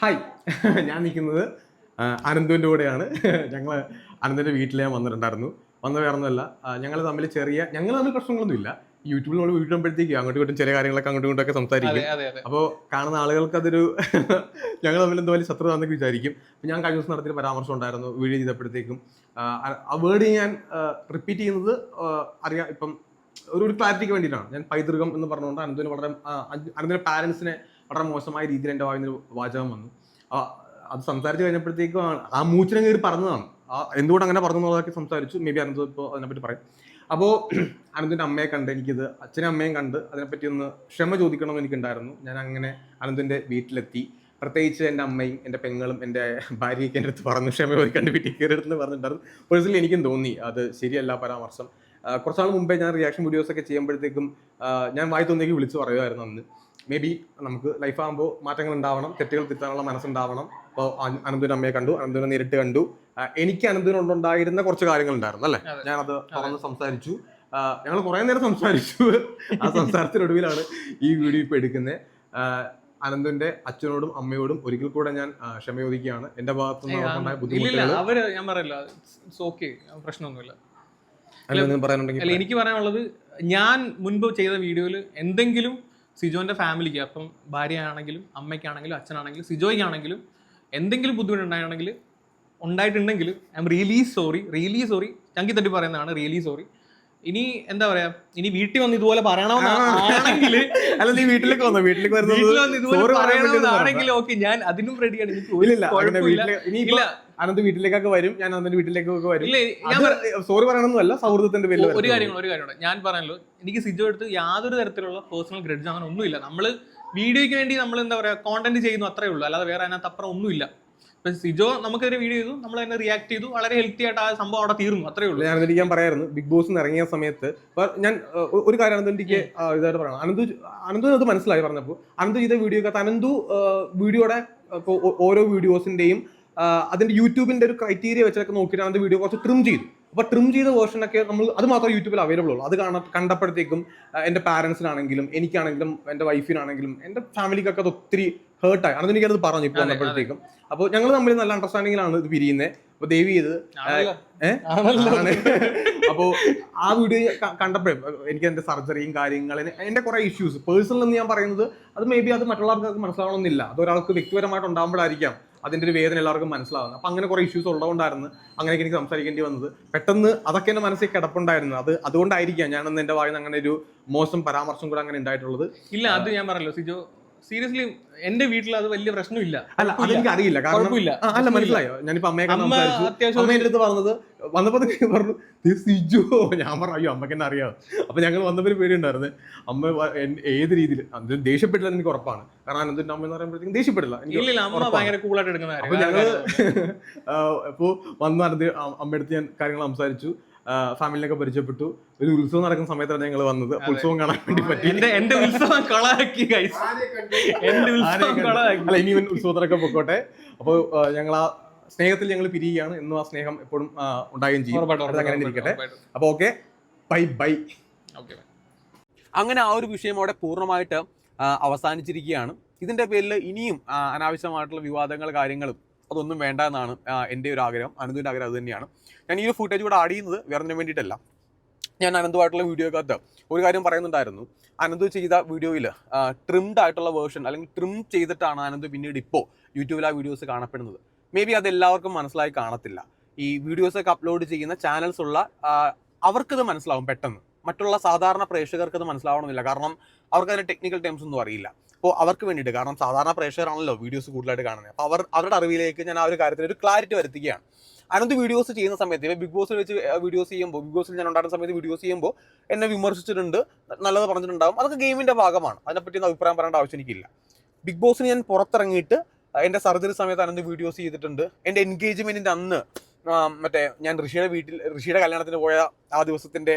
Hi. ഞാൻ നിൽക്കുന്നത് അനന്തുവിന്റെ കൂടെയാണ്. ഞങ്ങൾ അനന്തുവിന്റെ വീട്ടിൽ ഞാൻ വന്നിട്ടുണ്ടായിരുന്നു. വന്ന വേറെ ഒന്നുമല്ല ഞങ്ങൾ തമ്മിൽ ചെറിയ ഞങ്ങൾ തമ്മിൽ പ്രശ്നങ്ങളൊന്നും ഇല്ല യൂട്യൂബിൽ നമ്മൾ വീട്ടിലുമ്പോഴത്തേക്ക് അങ്ങോട്ടും ഇങ്ങോട്ടും ചെറിയ കാര്യങ്ങളൊക്കെ അങ്ങോട്ടും ഇങ്ങോട്ടൊക്കെ സംസാരിക്കും. അപ്പോൾ കാണുന്ന ആളുകൾക്ക് അതൊരു ഞങ്ങൾ തമ്മിൽ എന്തോ വലിയ ശത്രുതാന്നൊക്കെ വിചാരിക്കും. അപ്പം ഞാൻ കഴിഞ്ഞ ദിവസം നടത്തിയ പരാമർശം ഉണ്ടായിരുന്നു വീഡിയോ ചെയ്തപ്പോഴത്തേക്കും. ആ, വേർഡ് ഞാൻ റിപ്പീറ്റ് ചെയ്യുന്നത് അറിയാം. ഇപ്പം ഒരു ഒരു ക്ലാരിറ്റിക്ക് വേണ്ടിയിട്ടാണ്. ഞാൻ പൈതൃകം എന്ന് പറഞ്ഞുകൊണ്ട് അനന്തുവിന് വളരെ അനന്തിന്റെ അനന്ത് പാരൻസിനെ വളരെ മോശമായ രീതിയിൽ എന്റെ വായന വാചകം വന്നു. അത് സംസാരിച്ച് കഴിഞ്ഞപ്പോഴത്തേക്കും ആ- മൂച്ചിനെ കയറി പറഞ്ഞതാണ്. എന്തുകൊണ്ട് അങ്ങനെ പറഞ്ഞു എന്നുള്ളതൊക്കെ സംസാരിച്ചു. മേ ബി അനന്ത് ഇപ്പോൾ അതിനെപ്പറ്റി പറയും. അപ്പോൾ അനന്തിന്റെ അമ്മയെ കണ്ട് എനിക്കിത് അച്ഛനും അമ്മയും കണ്ട് അതിനെപ്പറ്റി ഒന്ന് ക്ഷമ ചോദിക്കണമെന്ന് എനിക്കുണ്ടായിരുന്നു. ഞാൻ അങ്ങനെ അനന്തിന്റെ വീട്ടിലെത്തി. പ്രത്യേകിച്ച് എന്റെ അമ്മയും എന്റെ പെങ്ങളും എന്റെ ഭാര്യയൊക്കെ എന്റെ അടുത്ത് പറഞ്ഞു. ക്ഷമ ചോദിക്കാണ്ട് വീട്ടിൽ കയറിയെടുത്ത് പറഞ്ഞിട്ടുണ്ടായിരുന്നു. പേഴ്സണലി എനിക്കും തോന്നി. അത് ശരിയല്ല പരാമർശം. കുറച്ചാൾ മുമ്പേ ഞാൻ റിയാക്ഷൻ വീഡിയോസൊക്കെ ചെയ്യുമ്പോഴത്തേക്കും ഞാൻ വായി തോന്നിയേക്ക് വിളിച്ച് പറയുമായിരുന്നു അന്ന്. മേ ബി നമുക്ക് ലൈഫാകുമ്പോൾ മാറ്റങ്ങൾ ഉണ്ടാവണം തെറ്റുകൾ തിരുത്താനുള്ള മനസ്സുണ്ടാവണം. അപ്പോൾ അനന്തുവിന് അമ്മയെ കണ്ടു അനന്തുവിനെ നേരിട്ട് കണ്ടു. എനിക്ക് അനന്തുവിനുണ്ടായിരുന്ന കുറച്ച് കാര്യങ്ങൾ ഉണ്ടായിരുന്നു അല്ലേ. ഞാനത് പറഞ്ഞ് സംസാരിച്ചു. ഞങ്ങൾ കുറേ നേരം സംസാരിച്ചു. ആ സംസാരത്തിനൊടുവിലാണ് ഈ വീഡിയോ ഇപ്പോൾ എടുക്കുന്നത് അനന്തുവിന്റെ അച്ഛനോടും അമ്മയോടും ഒരിക്കൽ കൂടെ ഞാൻ ക്ഷമ ചോദിക്കുകയാണ്. എന്റെ ഭാഗത്തുനിന്ന് നിന്ന് ബുദ്ധിമുട്ടുകൾ അവർ ഞാൻ പറയില്ല ഇറ്റ്സ് ഓക്കെ പ്രശ്നമൊന്നുമില്ല. അല്ല എനിക്ക് പറയാനുള്ളത് ഞാൻ മുൻപ് ചെയ്ത വീഡിയോയിൽ എന്തെങ്കിലും സിജോന്റെ ഫാമിലിക്ക് അപ്പം ഭാര്യയാണെങ്കിലും അമ്മയ്ക്കാണെങ്കിലും അച്ഛനാണെങ്കിലും സിജോയ്ക്കാണെങ്കിലും എന്തെങ്കിലും ബുദ്ധിമുട്ടുണ്ടാണെങ്കിൽ ഉണ്ടായിട്ടുണ്ടെങ്കിൽ I am really sorry really sorry ചങ്കി തട്ടി പറയുന്നതാണ് റിയലി സോറി ഇനി എന്താ പറയാ? ഇനി വീട്ടിൽ വന്ന് ഇതുപോലെ പറയണമെന്നാണെങ്കിൽ അല്ല നീ വീട്ടിലേക്ക് വന്നോ? വീട്ടിലേക്ക് പറയണമെന്നാണെങ്കിൽ ഓക്കെ ഞാൻ അതിനും റെഡിയാണ് എനിക്ക് അനന്ത് വീട്ടിലേക്കൊക്കെ വരും ഞാൻ അനന്തിന്റെ വീട്ടിലേക്കൊക്കെ വരും. സോറി പറയണമെന്നല്ല സൗഹൃദത്തിന്റെ പേരിൽ ഒരു കാര്യം ഒരു കാര്യമുണ്ട് ഞാൻ പറയാനല്ലോ എനിക്ക് സിജു എടുത്ത് യാതൊരു തരത്തിലുള്ള പേഴ്സണൽ ഗ്രഡ്ജ് അങ്ങനെ ഒന്നുമില്ല. നമ്മൾ വീഡിയോയ്ക്ക് വേണ്ടി നമ്മൾ എന്താ പറയാ കോണ്ടന്റ് ചെയ്യുന്നു അത്രേ ഉള്ളൂ. അല്ലാതെ വേറെ അതിനകത്ത് അപ്പുറം ഒന്നുമില്ല. ഇപ്പൊ സിജോ നമുക്കൊരു വീഡിയോ ചെയ്തു നമ്മൾ തന്നെ റിയാക്ട് ചെയ്തു വളരെ ഹെൽത്തി ആയിട്ട് ആ സംഭവം അവിടെ തീർന്നു അത്രേ ഉള്ളൂ. ഞാൻ എനിക്ക് ഞാൻ പറയായിരുന്നു ബിഗ് ബോസ് ഇറങ്ങിയ സമയത്ത് ഞാൻ ഒരു കാര്യം അനന്തിക്ക് ഇതായിട്ട് പറയണം. അനന്തു അനന്തു അത് മനസ്സിലായി പറഞ്ഞപ്പോൾ അനന്തു ചെയ്ത വീഡിയോ ഒക്കെ അനന്തു വീഡിയോയുടെ ഓരോ വീഡിയോസിന്റെയും അതിന്റെ യൂട്യൂബിന്റെ ഒരു ക്രൈറ്റീരിയ വെച്ചൊക്കെ നോക്കിയിട്ട് അതിന്റെ വീഡിയോ കുറച്ച് ട്രിം ചെയ്തു. അപ്പൊ ട്രിം ചെയ്ത വേർഷനൊക്കെ നമ്മൾ അത് മാത്രമേ യൂട്യൂബിൽ അവൈലബിൾ ഉള്ളൂ. അത് കാണാൻ കണ്ടപ്പോഴത്തേക്കും എന്റെ എന്റെ പാരന്റ്സിനാണെങ്കിലും എനിക്കാണെങ്കിലും എന്റെ വൈഫിനാണെങ്കിലും എന്റെ ഫാമിലിക്കൊക്കെ അത് ഒത്തിരി ഹേർട്ടായി അതെനിക്ക് എനിക്കത് പറഞ്ഞു ഇപ്പൊ അതെ, അതെ. വന്നപ്പോഴത്തേക്കും. അപ്പോൾ ഞങ്ങൾ തമ്മിൽ നല്ല അണ്ടർസ്റ്റാൻഡിങ്ങിലാണ് ഇത് പിരിയുന്നത് അപ്പോൾ ദേവി ഇത് ആണല്ലോ. ഏ? അപ്പോ ആ വീഡിയോ കണ്ടപ്പോഴേ എനിക്ക് എന്റെ സർജറിയും കാര്യങ്ങളും എന്റെ കുറെ ഇഷ്യൂസ് പേഴ്സണൽ എന്ന് ഞാൻ പറയുന്നത് അത് മേ ബി അത് മറ്റുള്ളവർക്ക് മനസ്സിലാവണമെന്നില്ല. അത് ഒരാൾക്ക് വ്യക്തിപരമായിട്ട് ഉണ്ടാകുമ്പോഴായിരിക്കാം അതിന്റെ ഒരു വേദന എല്ലാവർക്കും മനസ്സിലാവുന്നത്. അപ്പൊ അങ്ങനെ കുറെ ഇഷ്യൂസ് ഉള്ളതുകൊണ്ടായിരുന്നു അങ്ങനെ എനിക്ക് സംസാരിക്കേണ്ടി വന്നത്. പെട്ടെന്ന് അതൊക്കെ എന്റെ മനസ്സിൽ കിടപ്പുണ്ടായിരുന്നു. അത് അതുകൊണ്ടായിരിക്കാം ഞാൻ എന്റെ വായിന്ന് അങ്ങനെ ഒരു മോശം പരാമർശം കൂടെ അങ്ങനെ ഉണ്ടായിട്ടുള്ളത്. ഇല്ല അത് ഞാൻ പറയല്ലോ സിജോ സീരിയസ്ലി എന്റെ വീട്ടിൽ അത് വലിയ പ്രശ്നമില്ല. അല്ല അതെനിക്ക് അറിയില്ല. കുഴപ്പമില്ല അല്ല മനസ്സിലായോ? ഞാനിപ്പോ അമ്മയെ അത്യാവശ്യം അമ്മ അടുത്ത് പറഞ്ഞത് വന്നപ്പോ പറഞ്ഞു "ഇത് സിജു. ഞാൻ പറഞ്ഞു അയ്യോ അമ്മയ്ക്ക് എന്നെ അറിയാം. അപ്പൊ ഞങ്ങൾ വന്നപ്പോൾ ഒരു പേടിയുണ്ടായിരുന്നു. അമ്മ ഏത് രീതിയിൽ അത് ദേഷ്യപ്പെട്ടില്ല എനിക്ക് ഉറപ്പാണ്. കാരണം അനന്തിന്റെ അമ്മ എന്ന് പറയുമ്പോഴത്തേക്കും ദേഷ്യപ്പെടില്ല അപ്പൊ ഞങ്ങൾ ഇപ്പോ വന്ന് അനന്ത് അമ്മയടുത്ത് ഞാൻ കാര്യങ്ങൾ സംസാരിച്ചു. ഫാമിലിനൊക്കെ പരിചയപ്പെട്ടു. ഒരു ഉത്സവം നടക്കുന്ന സമയത്താണ് ഞങ്ങൾ വന്നത്. ഉത്സവം കാണാൻ വേണ്ടി പറ്റി. എന്റെ എന്റെ ഉത്സവം കളാക്കി ഗൈസ് എന്റെ ഉത്സവം. കളാക്കി അല്ല ഇനി ഉത്സവത്തിനൊക്കെ പൊക്കോട്ടെ. അപ്പോൾ ഞങ്ങൾ ആ സ്നേഹത്തിൽ ഞങ്ങൾ പിരിയുകയാണ്. എന്നും ആ സ്നേഹം എപ്പോഴും ഉണ്ടാകുകയും ചെയ്യും. അങ്ങനെ ഇരിക്കട്ടെ. അപ്പോൾ ഓക്കെ. Bye bye. അങ്ങനെ ആ ഒരു വിഷയം അവിടെ പൂർണമായിട്ട് അവസാനിച്ചിരിക്കുകയാണ്. ഇതിന്റെ പേരിൽ ഇനിയും അനാവശ്യമായിട്ടുള്ള വിവാദങ്ങൾ കാര്യങ്ങളും അതൊന്നും വേണ്ട എന്നാണ് എന്റെ ഒരു ആഗ്രഹം. അനന്തുവിന്റെ ആഗ്രഹം അത് തന്നെയാണ്. ഞാൻ ഈ ഒരു ഫുട്ടേജ് കൂടെ ആഡ് ചെയ്യുന്നത് വേറെ വേണ്ടിയിട്ടല്ല. ഞാൻ അനന്തുമായിട്ടുള്ള വീഡിയോക്കകത്ത് ഒരു കാര്യം പറയുന്നുണ്ടായിരുന്നു. അനന്തു ചെയ്ത വീഡിയോയിൽ ട്രിംഡ് ആയിട്ടുള്ള വേർഷൻ അല്ലെങ്കിൽ ട്രിം ചെയ്തിട്ടാണ് അനന്തു പിന്നീട് ഇപ്പോൾ യൂട്യൂബിൽ ആ വീഡിയോസ് കാണപ്പെടുന്നത്. മേ ബി അത് എല്ലാവർക്കും മനസ്സിലായി കാണത്തില്ല. ഈ വീഡിയോസൊക്കെ അപ്ലോഡ് ചെയ്യുന്ന ചാനൽസ് ഉള്ള അവർക്കത് മനസ്സിലാവും പെട്ടെന്ന്. മറ്റുള്ള സാധാരണ പ്രേക്ഷകർക്ക് അത് മനസ്സിലാവണമെന്നില്ല. കാരണം അവർക്ക് അതിന്റെ ടെക്നിക്കൽ ടേംസ് ഒന്നും അറിയില്ല. അപ്പോൾ അവർക്ക് വേണ്ടിയിട്ട്. കാരണം സാധാരണ പ്രേക്ഷകരാണല്ലോ വീഡിയോസ് കൂടുതലായിട്ട് കാണുന്നത്. അപ്പോൾ അവർ അവരുടെ അറിവിലേക്ക് ഞാൻ ആ ഒരു കാര്യത്തിൽ ഒരു ക്ലാരിറ്റി വരുത്തുകയാണ്. അനന്ത് വീഡിയോസ് ചെയ്യുന്ന സമയത്ത് ബിഗ് ബോസിൽ വെച്ച് വീഡിയോസ് ചെയ്യുമ്പോൾ ബിഗ് ബോസിൽ ഞാൻ ഉണ്ടായിരുന്ന സമയത്ത് വീഡിയോസ് ചെയ്യുമ്പോൾ എന്നെ വിമർശിച്ചിട്ടുണ്ട് നല്ലത് പറഞ്ഞിട്ടുണ്ടാകും അതൊക്കെ ഗെയിമിന്റെ ഭാഗമാണ്. അതിനെപ്പറ്റി ഒന്നും അഭിപ്രായം പറയേണ്ട ആവശ്യം എനിക്കില്ല. ബിഗ് ബോസിന് ഞാൻ പുറത്തിറങ്ങിയിട്ട് എന്റെ സർജറി സമയത്ത് അനന്ത് വീഡിയോസ് ചെയ്തിട്ടുണ്ട്. എന്റെ എൻഗേജ്മെന്റിന്റെ അന്ന് മറ്റേ ഞാൻ ഋഷിയുടെ വീട്ടിൽ ഋഷിയുടെ കല്യാണത്തിന് പോയ ആ ദിവസത്തിന്റെ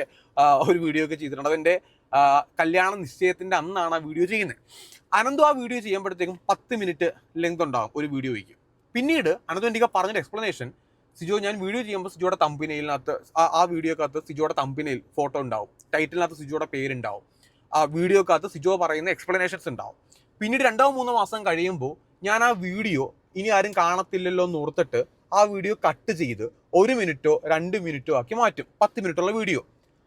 ഒരു വീഡിയോ ഒക്കെ ചെയ്തിട്ടുണ്ട്. അതെന്റെ കല്യാണ നിശ്ചയത്തിന്റെ അന്നാണ് ആ വീഡിയോ ചെയ്യുന്നത്. അനന്തു ആ വീഡിയോ ചെയ്യുമ്പോഴത്തേക്കും പത്ത് മിനിറ്റ് ലെങ്ത് ഉണ്ടാകും ഒരു വീഡിയോയ്ക്ക് പിന്നീട് അനന്തു എനിക്ക് പറഞ്ഞൊരു എക്സ്പ്ലനേഷൻ സിജോ ഞാൻ വീഡിയോ ചെയ്യുമ്പോൾ സിജോയുടെ തമ്പിനയിലിനകത്ത് ആ- വീഡിയോക്കകത്ത് സിജോയുടെ തമ്പിനയിൽ ഫോട്ടോ ഉണ്ടാവും. ടൈറ്റിലിനകത്ത് സിജോയുടെ പേരുണ്ടാവും. ആ വീഡിയോക്കകത്ത് സിജോ പറയുന്ന എക്സ്പ്ലനേഷൻസ് ഉണ്ടാവും. പിന്നീട് രണ്ടോ മൂന്നോ മാസം കഴിയുമ്പോൾ ഞാൻ ആ വീഡിയോ ഇനി ആരും കാണത്തില്ലല്ലോ എന്ന് ഓർത്തിട്ട് ആ വീഡിയോ കട്ട് ചെയ്ത് ഒരു മിനിറ്റോ രണ്ട് മിനിറ്റോ ആക്കി മാറ്റും. പത്ത് മിനിറ്റുള്ള വീഡിയോ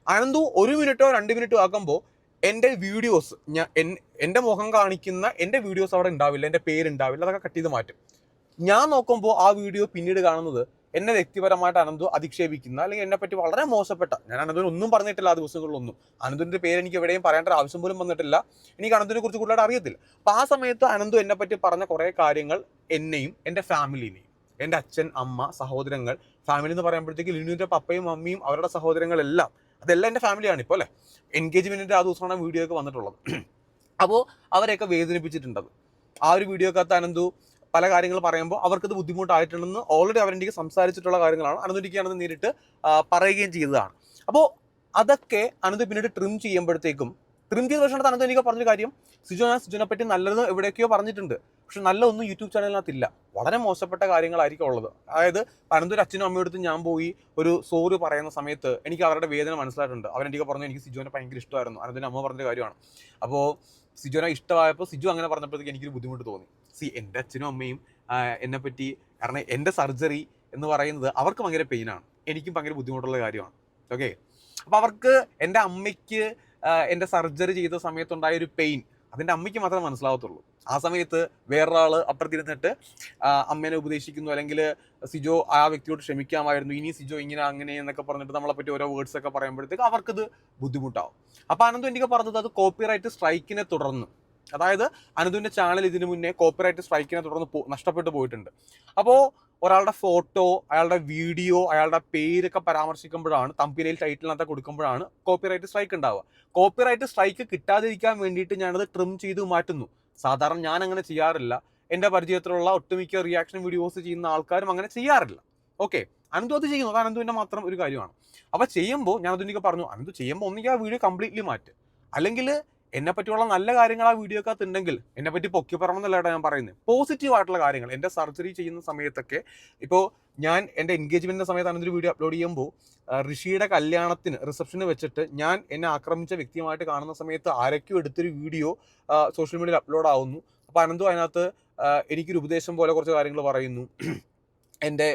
അനന്തു ഒരു മിനിറ്റോ രണ്ട് മിനിറ്റോ ആക്കുമ്പോൾ എന്റെ വീഡിയോസ് ഞാൻ എന്റെ മുഖം കാണിക്കുന്ന എന്റെ വീഡിയോസ് അവിടെ ഉണ്ടാവില്ല എന്റെ പേരുണ്ടാവില്ല അതൊക്കെ കട്ട് ചെയ്ത് മാറ്റും. ഞാൻ നോക്കുമ്പോൾ ആ വീഡിയോ പിന്നീട് കാണുന്നത് എന്നെ വ്യക്തിപരമായിട്ട് അനന്തു അധിക്ഷേപിക്കുന്ന അല്ലെങ്കിൽ എന്നെ പറ്റി വളരെ മോശപ്പെട്ട ഞാൻ അനന്തുവിന് ഒന്നും പറഞ്ഞിട്ടില്ല ആ ദിവസങ്ങളിലൊന്നും. അനന്തുവിന്റെ പേര് എനിക്ക് എവിടെയും പറയേണ്ട ആവശ്യം പോലും വന്നിട്ടില്ല. എനിക്ക് അനന്തുവിനെ കുറിച്ച് കൂടുതലായിട്ട് അറിയത്തില്ല. അപ്പോൾ ആ സമയത്ത് അനന്തു എന്നെ പറ്റി പറഞ്ഞ കുറേ കാര്യങ്ങൾ എന്നെയും എന്റെ ഫാമിലിനെയും എന്റെ അച്ഛൻ അമ്മ സഹോദരങ്ങൾ ഫാമിലി എന്ന് പറയുമ്പോഴത്തേക്ക് ലിനുവിന്റെ പപ്പയും മമ്മിയും അവരുടെ സഹോദരങ്ങളെല്ലാം അതെല്ലാം എന്റെ ഫാമിലിയാണ് ഇപ്പോൾ അല്ലേ? എൻഗേജ്മെന്റിന്റെ ആ ദിവസമാണ് വീഡിയോ ഒക്കെ വന്നിട്ടുള്ളത്. അപ്പോൾ അവരെയൊക്കെ വേദനിപ്പിച്ചിട്ടുണ്ടത്. ആ ഒരു വീഡിയോക്കകത്ത് അനന്തു പല കാര്യങ്ങൾ പറയുമ്പോൾ അവർക്കത് ബുദ്ധിമുട്ടായിട്ടുണ്ടെന്ന് ഓൾറെഡി അവരെനിക്ക് സംസാരിച്ചിട്ടുള്ള കാര്യങ്ങളാണ്. അനന്തുരിക്കാണെന്ന് നേരിട്ട് പറയുകയും ചെയ്തതാണ്. അപ്പോൾ അതൊക്കെ അനന്ത് പിന്നീട് ട്രിം ചെയ്യുമ്പോഴത്തേക്കും ട്രിം ചെയ്ത വർഷം അനന്ത് എനിക്ക് പറഞ്ഞൊരു കാര്യം. സിജോ ഞാൻ സിജോനെ പറ്റി നല്ലത് എവിടെയൊക്കെയോ പറഞ്ഞിട്ടുണ്ട്. പക്ഷെ നല്ല ഒന്നും യൂട്യൂബ് ചാനലിനകത്തില്ല. വളരെ മോശപ്പെട്ട കാര്യങ്ങളായിരിക്കും ഉള്ളത്. അതായത് പനന്തൂർ അച്ഛനും അമ്മയും അടുത്ത് ഞാൻ പോയി ഒരു സോറി പറയുന്ന സമയത്ത് എനിക്ക് അവരുടെ വേദന മനസ്സിലായിട്ടുണ്ട്. അവരെനിക്ക് പറഞ്ഞു എനിക്ക് സിജോനെ ഭയങ്കര ഇഷ്ടമായിരുന്നു. അനന്തിന്റെ അമ്മ പറഞ്ഞ കാര്യമാണ്. അപ്പോൾ സിജോനെ ഇഷ്ടമായപ്പോൾ സിജു അങ്ങനെ പറഞ്ഞപ്പോഴത്തേക്ക് എനിക്കൊരു ബുദ്ധിമുട്ട് തോന്നി. സി എന്റെ അച്ഛനും അമ്മയും എന്നെപ്പറ്റി കാരണം എന്റെ സർജറി എന്ന് പറയുന്നത് അവർക്ക് ഭയങ്കര പെയിനാണ് എനിക്കും ഭയങ്കര ബുദ്ധിമുട്ടുള്ള കാര്യമാണ്. ഓക്കെ അപ്പോൾ അവർക്ക് എന്റെ അമ്മയ്ക്ക് എന്റെ സർജറി ചെയ്ത സമയത്തുണ്ടായ ഒരു പെയിൻ. അതിന്റെ അമ്മയ്ക്ക് മാത്രമേ മനസ്സിലാവത്തുള്ളൂ. ആ സമയത്ത് വേറൊരാൾ അപ്പുറത്തിരുന്നിട്ട് അമ്മേനെ ഉപദേശിക്കുന്നു. അല്ലെങ്കിൽ സിജോ ആ വ്യക്തിയോട് ക്ഷമിക്കാമായിരുന്നു. ഇനി സിജോ ഇങ്ങനെ അങ്ങനെ എന്നൊക്കെ പറഞ്ഞിട്ട് നമ്മളെ പറ്റി ഓരോ വേർഡ്സ് ഒക്കെ പറയുമ്പോഴത്തേക്ക് അവർക്കത് ബുദ്ധിമുട്ടാവും. അപ്പോൾ അനന്തു എനിക്ക് പറഞ്ഞത്? അത് കോപ്പിറൈറ്റ് സ്ട്രൈക്കിനെ തുടർന്ന്. അതായത് അനന്തുവിന്റെ ചാനൽ ഇതിനു മുന്നേ കോപ്പിറൈറ്റ് സ്ട്രൈക്കിനെ തുടർന്ന് നഷ്ടപ്പെട്ടു പോയിട്ടുണ്ട്. അപ്പോൾ ഒരാളുടെ ഫോട്ടോ അയാളുടെ വീഡിയോ അയാളുടെ പേരൊക്കെ പരാമർശിക്കുമ്പോഴാണ് തമ്പിനയിൽ ടൈറ്റിലിനകത്ത് കൊടുക്കുമ്പോഴാണ് കോപ്പിറൈറ്റ് സ്ട്രൈക്ക് ഉണ്ടാവുക. കോപ്പിറൈറ്റ് സ്ട്രൈക്ക് കിട്ടാതിരിക്കാൻ വേണ്ടിയിട്ട് ഞാനത് ട്രിം ചെയ്ത് മാറ്റുന്നു. സാധാരണ ഞാൻ അങ്ങനെ ചെയ്യാറില്ല. എന്റെ പരിചയത്തിലുള്ള ഒട്ടുമിക്ക റിയാക്ഷൻ വീഡിയോസ് ചെയ്യുന്ന ആൾക്കാരും അങ്ങനെ ചെയ്യാറില്ല. ഓക്കെ അനന്തു അത് ചെയ്യുന്നു. അത് അനന്തുവിന്റെ മാത്രം ഒരു കാര്യമാണ്. അപ്പോൾ ചെയ്യുമ്പോൾ ഞാൻ അതിനൊക്കെ പറഞ്ഞു അനന്തു ചെയ്യുമ്പോൾ ഒന്നുകിൽ ആ വീഡിയോ കംപ്ലീറ്റ്ലി മാറ്റ്. അല്ലെങ്കിൽ എന്നെ പറ്റിയുള്ള നല്ല കാര്യങ്ങൾ ആ വീഡിയോക്കകത്ത് ഉണ്ടെങ്കിൽ എന്നെ പറ്റി പൊക്കി പറയണമെന്നല്ല കേട്ടോ ഞാൻ പറയുന്നത് പോസിറ്റീവ് ആയിട്ടുള്ള കാര്യങ്ങൾ. എന്റെ സർജറി ചെയ്യുന്ന സമയത്തൊക്കെ ഇപ്പോൾ ഞാൻ എന്റെ സമയത്ത് ഒരു വീഡിയോ അപ്ലോഡ് ചെയ്യുമ്പോൾ ഋഷിയുടെ കല്യാണത്തിന് റിസപ്ഷന് വെച്ചിട്ട് ഞാൻ എന്നെ ആക്രമിച്ച വ്യക്തിയുമായിട്ട് കാണുന്ന സമയത്ത് ആരൊക്കെയോ എടുത്തൊരു വീഡിയോ സോഷ്യൽ മീഡിയയിൽ അപ്ലോഡ് ആവുന്നു. അപ്പോൾ അനന്തു അതിനകത്ത് എനിക്കൊരു ഉപദേശം പോലെ കുറച്ച് കാര്യങ്ങൾ പറയുന്നു. എന്റെ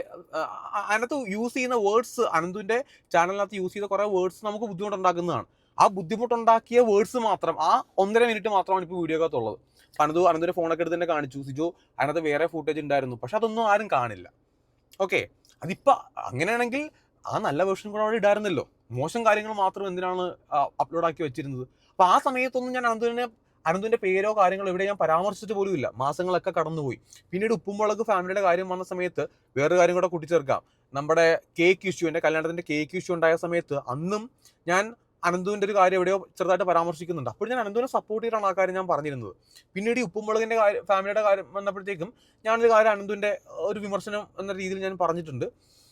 അതിനകത്ത് യൂസ് ചെയ്യുന്ന വേർഡ്സ് അനന്തുവിന്റെ ചാനലിനകത്ത് യൂസ് ചെയ്ത കുറേ വേർഡ്സ് നമുക്ക് ബുദ്ധിമുട്ടുണ്ടാക്കുന്നതാണ്. ആ ബുദ്ധിമുട്ടുണ്ടാക്കിയ വേർഡ്സ് മാത്രം ആ ഒന്നര മിനിറ്റ് മാത്രമാണ് ഇപ്പോൾ വീഡിയോ അകത്തുള്ളത് അനന്തു അനന്തര ഫോണൊക്കെ എടുത്ത് തന്നെ കാണിച്ചു സിജു അതിനകത്ത് വേറെ ഫുട്ടേജ് ഉണ്ടായിരുന്നു. പക്ഷെ അതൊന്നും ആരും കാണില്ല. ഓക്കെ അതിപ്പോൾ അങ്ങനെയാണെങ്കിൽ ആ നല്ല വേർഷൻ കൂടെ അവിടെ ഇടായിരുന്നല്ലോ. മോശം കാര്യങ്ങൾ മാത്രം എന്തിനാണ് അപ്ലോഡ് ആക്കി വെച്ചിരുന്നത്? അപ്പോൾ ആ സമയത്തൊന്നും ഞാൻ അനന്തുവിനെ അനന്തുവിന്റെ പേരോ കാര്യങ്ങളോ ഇവിടെ ഞാൻ പരാമർശിച്ചിട്ട് പോലും ഇല്ല. മാസങ്ങളൊക്കെ കടന്നുപോയി. പിന്നീട് ഉപ്പുമുളക് ഫാമിലിയുടെ കാര്യം വന്ന സമയത്ത് വേറൊരു കാര്യം കൂടെ കൂട്ടിച്ചേർക്കാം. നമ്മുടെ കേക്ക് ഇഷ്യൂ എന്റെ കല്യാണത്തിന്റെ കേക്ക് ഇഷ്യൂ ഉണ്ടായ സമയത്ത് അന്നും ഞാൻ അനന്തുവിന്റെ ഒരു കാര്യം എവിടെയോ ചെറുതായിട്ട് പരാമർശിക്കുന്നുണ്ട്. അപ്പോൾ ഞാൻ അനന്തുവിനെ സപ്പോർട്ട് ചെയ്തിട്ടാണ് ആ കാര്യം ഞാൻ പറഞ്ഞിരുന്നത്. പിന്നീട് ഈ ഉപ്പുമുളകിന്റെ കാര്യം ഫാമിലിയുടെ കാര്യം വന്നപ്പോഴത്തേക്കും ഞാനൊരു കാര്യം അനന്തുവിന്റെ ഒരു വിമർശനം എന്ന രീതിയിൽ ഞാൻ പറഞ്ഞിട്ടുണ്ട്.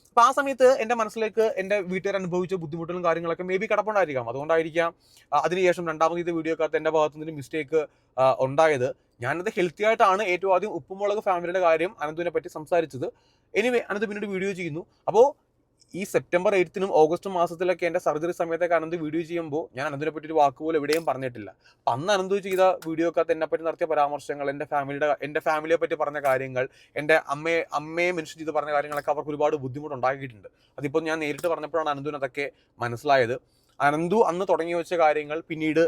അപ്പോൾ ആ സമയത്ത് എന്റെ മനസ്സിലേക്ക് എന്റെ വീട്ടുകാർ അനുഭവിച്ച ബുദ്ധിമുട്ടുകളും കാര്യങ്ങളൊക്കെ മേ ബി കിടപ്പുണ്ടായിരിക്കാം. അതുകൊണ്ടായിരിക്കാം അതിനുശേഷം രണ്ടാമത് ഇത് കാത്ത് എന്റെ ഭാഗത്തു നിന്നൊരു മിസ്റ്റേക്ക് ഉണ്ടായത്. ഞാനത് ഹെൽത്തി ആയിട്ടാണ് ഏറ്റവും ആദ്യം ഉപ്പുമുളക് ഫാമിലിയുടെ കാര്യം അനന്തുവിനെ പറ്റി സംസാരിച്ചത്. എനിവേ അനന്ത് പിന്നീട് വീഡിയോ ചെയ്യുന്നു. അപ്പോൾ ഈ സെപ്റ്റംബർ എയ്ത്തിനും ഓഗസ്റ്റ് മാസത്തിലൊക്കെ എന്റെ സർജറി സമയത്തൊക്കെ അനന്ത് വീഡിയോ ചെയ്യുമ്പോൾ ഞാൻ അനന്തിനെ പറ്റി ഒരു വാക്ക് പോലും എവിടെയും പറഞ്ഞിട്ടില്ല. അന്ന് അനന്ത് ചെയ്ത വീഡിയോക്കകത്ത് എന്നെ പറ്റി നടത്തിയ പരാമർശങ്ങൾ എന്റെ ഫാമിലിയുടെ എന്റെ ഫാമിലിയെ പറ്റി പറഞ്ഞ കാര്യങ്ങൾ എന്റെ അമ്മയെ അമ്മയെ മെൻഷൻ ചെയ്ത് പറഞ്ഞ കാര്യങ്ങളൊക്കെ അവർക്ക് ഒരുപാട് ബുദ്ധിമുട്ടുണ്ടാക്കിയിട്ടുണ്ട്. അതിപ്പോൾ ഞാൻ നേരിട്ട് പറഞ്ഞപ്പോഴാണ് അനന്തുവിന് അതൊക്കെ മനസ്സിലായത്. അനന്തു അന്ന് തുടങ്ങി വെച്ച കാര്യങ്ങൾ പിന്നീട്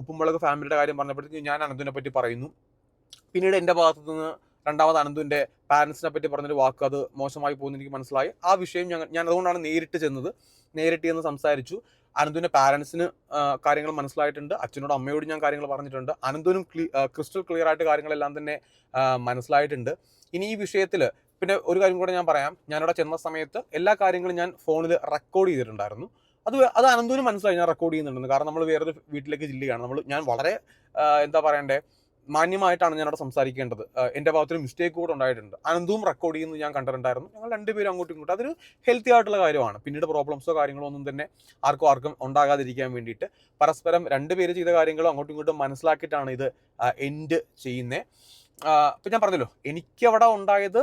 ഉപ്പുമുളക് ഫാമിലിയുടെ കാര്യം പറഞ്ഞപ്പോഴത്തേക്കും ഞാൻ അനന്തുവിനെ പറ്റി പറയുന്നു. പിന്നീട് എന്റെ ഭാഗത്തു നിന്ന് രണ്ടാമത് അനന്തുവിന്റെ പാരൻസിനെ പറ്റി പറഞ്ഞൊരു വാക്ക് അത് മോശമായി പോകുന്ന എനിക്ക് മനസ്സിലായി. ആ വിഷയം ഞങ്ങൾ ഞാൻ അതുകൊണ്ടാണ് നേരിട്ട് ചെന്നത്. നേരിട്ട് ചെന്ന് സംസാരിച്ചു. അനന്തുവിന്റെ പാരൻസിന് കാര്യങ്ങൾ മനസ്സിലായിട്ടുണ്ട്. അച്ഛനോട് അമ്മയോട് ഞാൻ കാര്യങ്ങൾ പറഞ്ഞിട്ടുണ്ട്. അനന്തുവിനും ക്രിസ്റ്റൽ ക്ലിയർ ആയിട്ട് കാര്യങ്ങളെല്ലാം തന്നെ മനസ്സിലായിട്ടുണ്ട്. ഇനി ഈ വിഷയത്തിൽ പിന്നെ ഒരു കാര്യം കൂടെ ഞാൻ പറയാം. ഞാനവിടെ ചെന്ന സമയത്ത് എല്ലാ കാര്യങ്ങളും ഞാൻ ഫോണിൽ റെക്കോർഡ് ചെയ്തിട്ടുണ്ടായിരുന്നു. അത് അത് അനന്തുവിന് മനസ്സിലായി. ഞാൻ റെക്കോർഡ് ചെയ്യുന്നുണ്ടെന്ന്. കാരണം നമ്മൾ വേറൊരു വീട്ടിലേക്ക് ജില്ലയാണ് നമ്മൾ ഞാൻ വളരെ എന്താ പറയണ്ടേ? മാന്യമായിട്ടാണ് ഞാൻ അവിടെ സംസാരിക്കേണ്ടത് എന്റെ ഭാഗത്തൊരു മിസ്റ്റേക്ക് കൂടെ ഉണ്ടായിട്ടുണ്ട്. അനന്തവും റെക്കോർഡ് ചെയ്യുന്നു ഞാൻ കണ്ടിട്ടുണ്ടായിരുന്നു. ഞങ്ങൾ രണ്ടുപേരും അങ്ങോട്ടും ഇങ്ങോട്ടും. അതൊരു ഹെൽത്തി ആയിട്ടുള്ള കാര്യമാണ്. പിന്നീട് പ്രോബ്ലംസോ കാര്യങ്ങളോ ഒന്നും തന്നെ ആർക്കും ആർക്കും ഉണ്ടാകാതിരിക്കാൻ വേണ്ടിയിട്ട് പരസ്പരം രണ്ടുപേര് ചെയ്ത കാര്യങ്ങളും അങ്ങോട്ടും ഇങ്ങോട്ടും മനസ്സിലാക്കിയിട്ടാണ് ഇത് എൻഡ് ചെയ്യുന്നത് ഇപ്പം ഞാൻ പറഞ്ഞല്ലോ എനിക്ക് അവിടെ ഉണ്ടായത്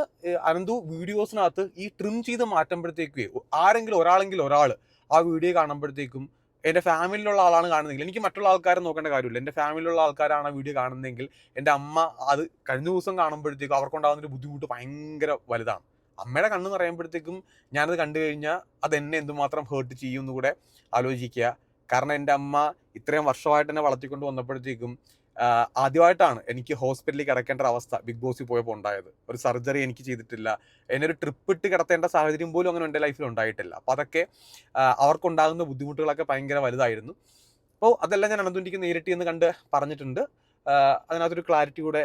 അനന്തു വീഡിയോസിനകത്ത് ഈ ട്രിം ചെയ്ത് മാറ്റുമ്പോഴത്തേക്കേ ആരെങ്കിലും ഒരാളെങ്കിലും ഒരാൾ ആ വീഡിയോ കാണുമ്പോഴത്തേക്കും എന്റെ ഫാമിലിയിലുള്ള ആളാണ് കാണുന്നതെങ്കിൽ എനിക്ക് മറ്റുള്ള ആൾക്കാരെ നോക്കേണ്ട കാര്യമില്ല. എന്റെ ഫാമിലിയിലുള്ള ആൾക്കാരാണ് വീഡിയോ കാണുന്നതെങ്കിൽ എന്റെ അമ്മ അത് കഴിഞ്ഞ ദിവസം കാണുമ്പോഴത്തേക്കും അവർക്കുണ്ടാകുന്ന ഒരു ബുദ്ധിമുട്ട് ഭയങ്കര വലുതാണ്. അമ്മയുടെ കണ്ണെന്ന് പറയുമ്പോഴത്തേക്കും ഞാനത് കണ്ടു കഴിഞ്ഞാൽ അത് എന്നെ എന്തുമാത്രം ഹേർട്ട് ചെയ്യും എന്ന് കൂടെ ആലോചിക്കുക. കാരണം എന്റെ അമ്മ ഇത്രയും വർഷമായിട്ട് എന്നെ വളർത്തിക്കൊണ്ട് വന്നപ്പോഴത്തേക്കും ആദ്യമായിട്ടാണ് എനിക്ക് ഹോസ്പിറ്റലിൽ കിടക്കേണ്ട ഒരു അവസ്ഥ ബിഗ് ബോസിൽ പോയപ്പോൾ ഉണ്ടായത്. ഒരു സർജറി എനിക്ക് ചെയ്തിട്ടില്ല. എന്നെ ഒരു ട്രിപ്പ് ഇട്ട് കിടത്തേണ്ട സാഹചര്യം പോലും അങ്ങനെ എന്റെ ലൈഫിൽ ഉണ്ടായിട്ടില്ല. അപ്പോൾ അതൊക്കെ അവർക്കുണ്ടാകുന്ന ബുദ്ധിമുട്ടുകളൊക്കെ ഭയങ്കര വലുതായിരുന്നു. അപ്പോൾ അതെല്ലാം ഞാൻ അനന്തുവിനിക്ക് നേരിട്ട് എന്ന് കണ്ട് പറഞ്ഞിട്ടുണ്ട്. അതിനകത്തൊരു ക്ലാരിറ്റി കൂടെ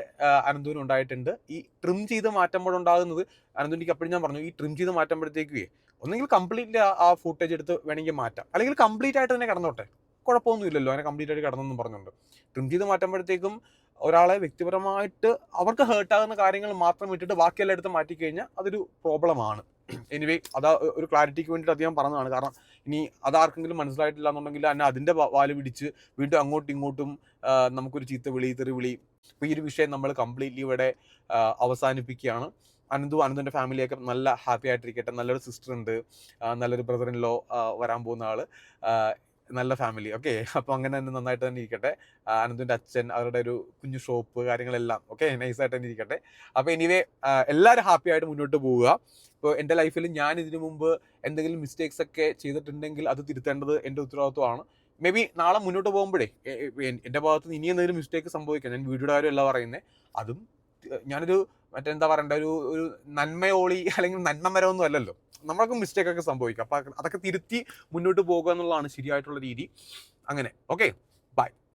അനന്തുവിന് ഉണ്ടായിട്ടുണ്ട്. ഈ ട്രിം ചെയ്ത് മാറ്റുമ്പോഴുണ്ടാകുന്നത് അനന്തുണ്ടിക്ക് അപ്പോഴും ഞാൻ പറഞ്ഞു ഈ ട്രിം ചെയ്ത് മാറ്റുമ്പോഴത്തേക്കുവേ ഒന്നെങ്കിൽ കംപ്ലീറ്റ്ലി ആ ഫുട്ടേജ് എടുത്ത് വേണമെങ്കിൽ മാറ്റാം. അല്ലെങ്കിൽ കംപ്ലീറ്റ് ആയിട്ട് തന്നെ കിടന്നോട്ടെ. കുഴപ്പമൊന്നുമില്ലല്ലോ. അങ്ങനെ കംപ്ലീറ്റ് ആയിട്ട് കിടന്നെന്നും പറഞ്ഞുകൊണ്ട്. ട്രിം ചെയ്ത് മാറ്റുമ്പോഴത്തേക്കും ഒരാളെ വ്യക്തിപരമായിട്ട് അവർക്ക് ഹേർട്ടാകുന്ന കാര്യങ്ങൾ മാത്രം ഇട്ടിട്ട് ബാക്കിയെല്ലാം എടുത്ത് മാറ്റിക്കഴിഞ്ഞാൽ അതൊരു പ്രോബ്ലമാണ് എനിവേ അത് ഒരു ക്ലാരിറ്റിക്ക് വേണ്ടിയിട്ട് അദ്ദേഹം പറഞ്ഞതാണ്. കാരണം ഇനി അതാർക്കെങ്കിലും മനസ്സിലായിട്ടില്ല എന്നുണ്ടെങ്കിൽ എന്നെ അതിന്റെ വാൽ പിടിച്ച് വീണ്ടും അങ്ങോട്ടും ഇങ്ങോട്ടും നമുക്കൊരു ചീത്ത വിളി തെറി വിളി. അപ്പോൾ ഈ ഒരു വിഷയം നമ്മൾ കംപ്ലീറ്റ്ലി ഇവിടെ അവസാനിപ്പിക്കുകയാണ്. അനന്തു അനന്തുന്റെ ഫാമിലിയൊക്കെ നല്ല ഹാപ്പി ആയിട്ടിരിക്കട്ടെ. നല്ലൊരു സിസ്റ്റർ ഉണ്ട്. നല്ലൊരു ബ്രദറിൻ ലോ വരാൻ പോകുന്ന ആൾ. ആ, നല്ല ഫാമിലി ഓക്കെ അപ്പോൾ അങ്ങനെ തന്നെ നന്നായിട്ട് തന്നെ ഇരിക്കട്ടെ. അനന്തുന്റെ അച്ഛൻ അവരുടെ ഒരു കുഞ്ഞു ഷോപ്പ് കാര്യങ്ങളെല്ലാം. ഓക്കെ നൈസായിട്ട് തന്നെ ഇരിക്കട്ടെ. അപ്പോൾ എനിവേ എല്ലാവരും ഹാപ്പി ആയിട്ട് മുന്നോട്ട് പോവുക. ഇപ്പോൾ എന്റെ ലൈഫിൽ ഞാൻ ഇതിനു മുമ്പ് എന്തെങ്കിലും മിസ്റ്റേക്സ് ഒക്കെ ചെയ്തിട്ടുണ്ടെങ്കിൽ അത് തിരുത്തേണ്ടത് എന്റെ ഉത്തരവാദിത്വമാണ്. മേ ബി നാളെ മുന്നോട്ട് പോകുമ്പോഴേ എന്റെ ഭാഗത്ത് നിന്ന് ഇനി എന്തെങ്കിലും മിസ്റ്റേക്ക് സംഭവിക്കാം. ഞാൻ വീഡിയോയുടെ കാര്യമല്ല പറയുന്നത് അതും ഞാനൊരു മറ്റെന്താ പറയണ്ട? ഒരു ഒരു നന്മയോളി അല്ലെങ്കിൽ നന്മമരമൊന്നും അല്ലല്ലോ. നമ്മൾക്ക് മിസ്റ്റേക്ക് ഒക്കെ സംഭവിക്കാം. അപ്പൊ അതൊക്കെ തിരുത്തി മുന്നോട്ട് പോകുക എന്നുള്ളതാണ് ശരിയായിട്ടുള്ള രീതി. അങ്ങനെ. Okay bye